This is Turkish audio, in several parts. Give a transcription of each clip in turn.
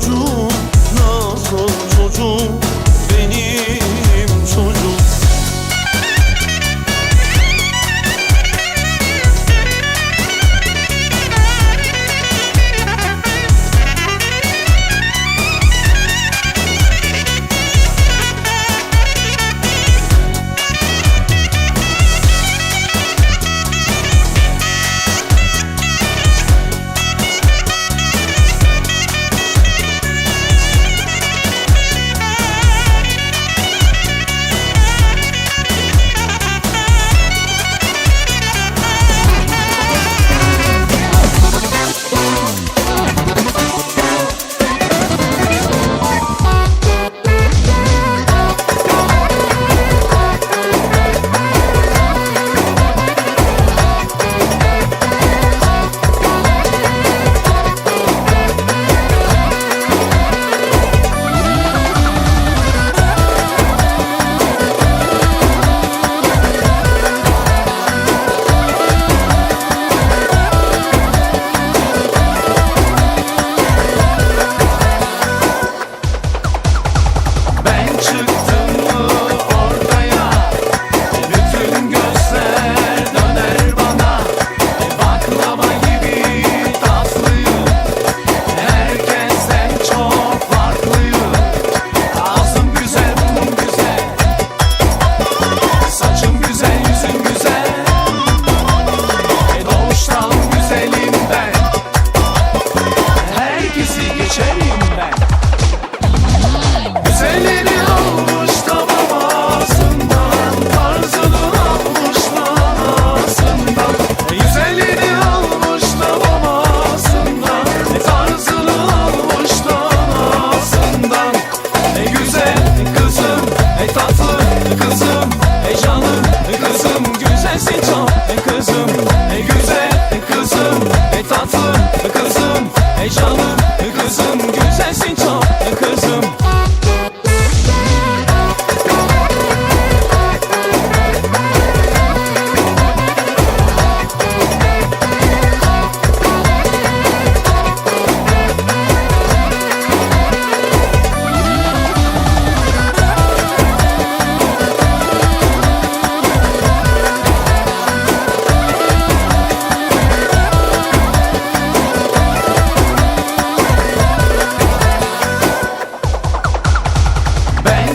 çocuğum Nazlı çocuğum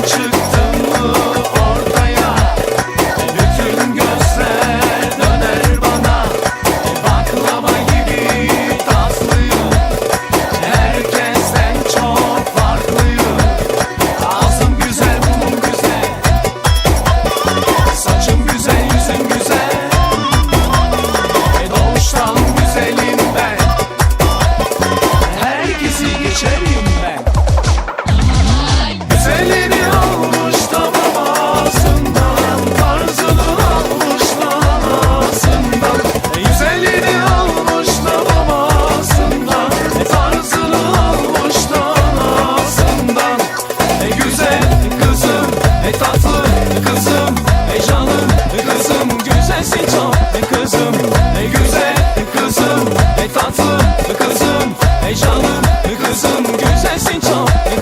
Çık güzelsin çok e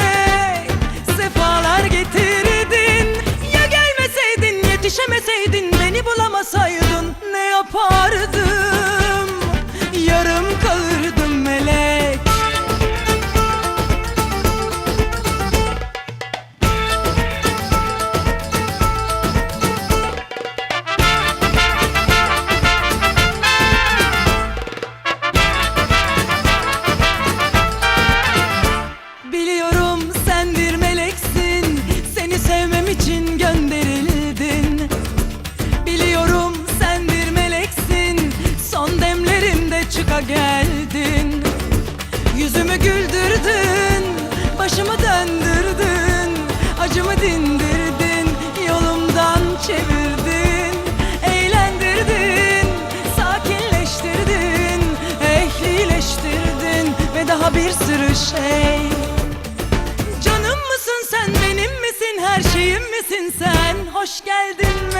şey. Canım mısın sen benim misin her şeyim misin sen? Hoş geldin